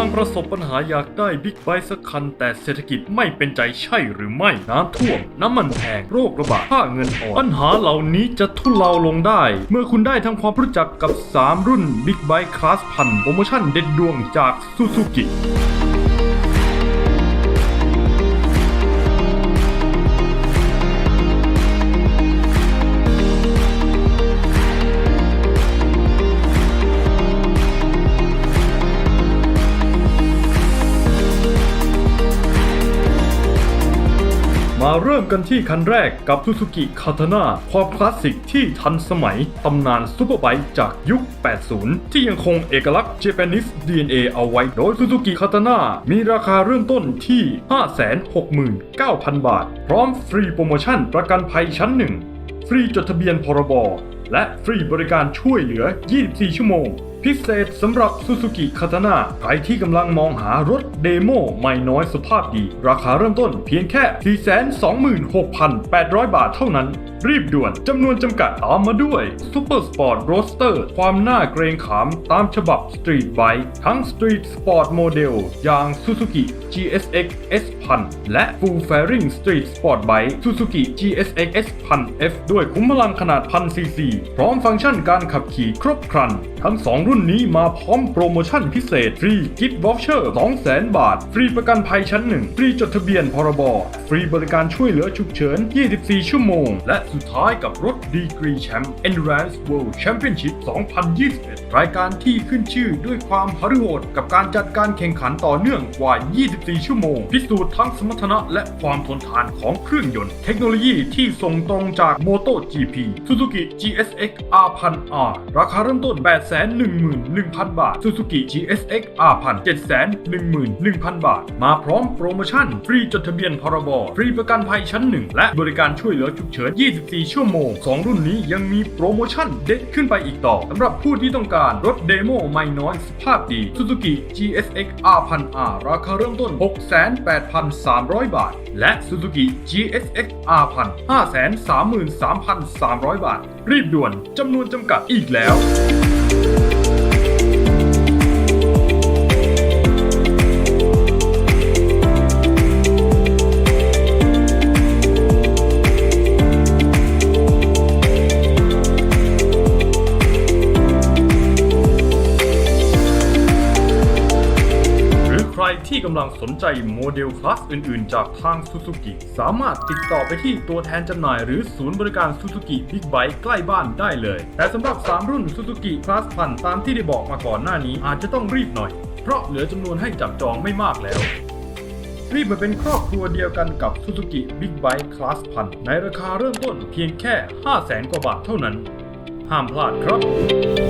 ลังประสบปัญหาอยากได้บิ๊กไบค์สักคัน แต่เศรษฐกิจไม่เป็นใจใช่หรือไม่ น้ำท่วม น้ำมันแพง โรคระบาดค่าเงินอ่อน ปัญหาเหล่านี้จะทุเลาลงได้ เมื่อคุณได้ทำความรู้จักกับ 3 รุ่นบิ๊กไบค์คลาสพันโปรโมชั่นเด็ดดวงจากซูซูกิ มาเริ่มกันที่คันแรกกับ Suzuki Katana ความคลาสสิกที่ทันสมัย ตำนานซูเปอร์ไบค์จากยุค 80 ที่ยังคงเอกลักษณ์ Japanese DNA เอาไว้ โดย Suzuki Katana มีราคาเริ่มต้นที่ 569,000 บาท พร้อมฟรีโปรโมชั่นประกันภัยชั้น1ฟรีจดทะเบียนพรบ และฟรีบริการช่วยเหลือ 24 ชั่วโมง พิเศษสำหรับ Suzuki Katana ใครที่กำลังมองหารถเดโมไม่น้อยสภาพดี ราคาเริ่มต้นเพียงแค่ 426,800 บาทเท่านั้น รีบด่วนจำนวนจำกัดตามมาด้วย Super Sport Roadster ความน่าเกรงขามตามฉบับ Street Bike ทั้ง Street Sport Model อย่าง Suzuki GSX S1000 และ Full Fairing Street Sport Bike Suzuki GSX S1000F ด้วยคุ้มพลังขนาด 1000 cc พร้อมฟังก์ชันการขับขี่ครบครัน ทั้ง 2รุ่นนี้มาพร้อมโปรโมชั่นพิเศษ ฟรีกิฟต์วอชเชอร์200,000บาท ฟรีประกันภัยชั้น1ฟรีจดทะเบียนพรบ ฟรีบริการช่วยเหลือฉุกเฉิน 24 ชั่วโมง และสุดท้ายกับรถดีกรีแชมป์ Endurance World Championship 2021 รายการที่ขึ้นชื่อด้วยความหฤโหดกับการจัดการแข่งขันต่อเนื่องกว่า 24 ชั่วโมง พิสูจน์ทั้งสมรรถนะและความทนทานของเครื่องยนต์ เทคโนโลยีที่ส่งตรงจาก MotoGP Suzuki GSX R1000R ราคาเริ่มต้น 810 11,000 บาท Suzuki GSX R 1 0 0 711,000 บาท มาพร้อมโปรโมชั่น ฟรีจดทะเบียนพรบ ฟรีประกันภัยชั้น 1 และบริการช่วยเหลือฉุกเฉิน 24 ชั่วโมง 2 รุ่นนี้ยังมีโปรโมชั่นเด็ดขึ้นไปอีกต่อสำหรับผู้ที่ต้องการรถเดโมไม่น้อยสภาพดี Suzuki GSX R1000R ราคาเริ่มต้น 68,300 บาท และ Suzuki GSX R1000 533,300 บาท รีบด่วนจำนวนจำกัดอีกแล้ว ที่กำลังสนใจโมเดลคลาสอื่น ๆ จากทาง Suzuki สามารถติดต่อไปที่ตัวแทนจำหน่ายหรือศูนย์บริการ Suzuki Big Bike ใกล้บ้านได้เลย แต่สำหรับ 3 รุ่น Suzuki Class พันตามที่ได้บอกมาก่อนหน้านี้อาจจะต้องรีบหน่อย เพราะเหลือจำนวนให้จับจองไม่มากแล้วรีบมาเป็นครอบครัวเดียวกันกับ Suzuki Big Bike Class พันในราคาเริ่มต้นเพียงแค่ 500,000กว่าบาทเท่านั้น ห้ามพลาดครับ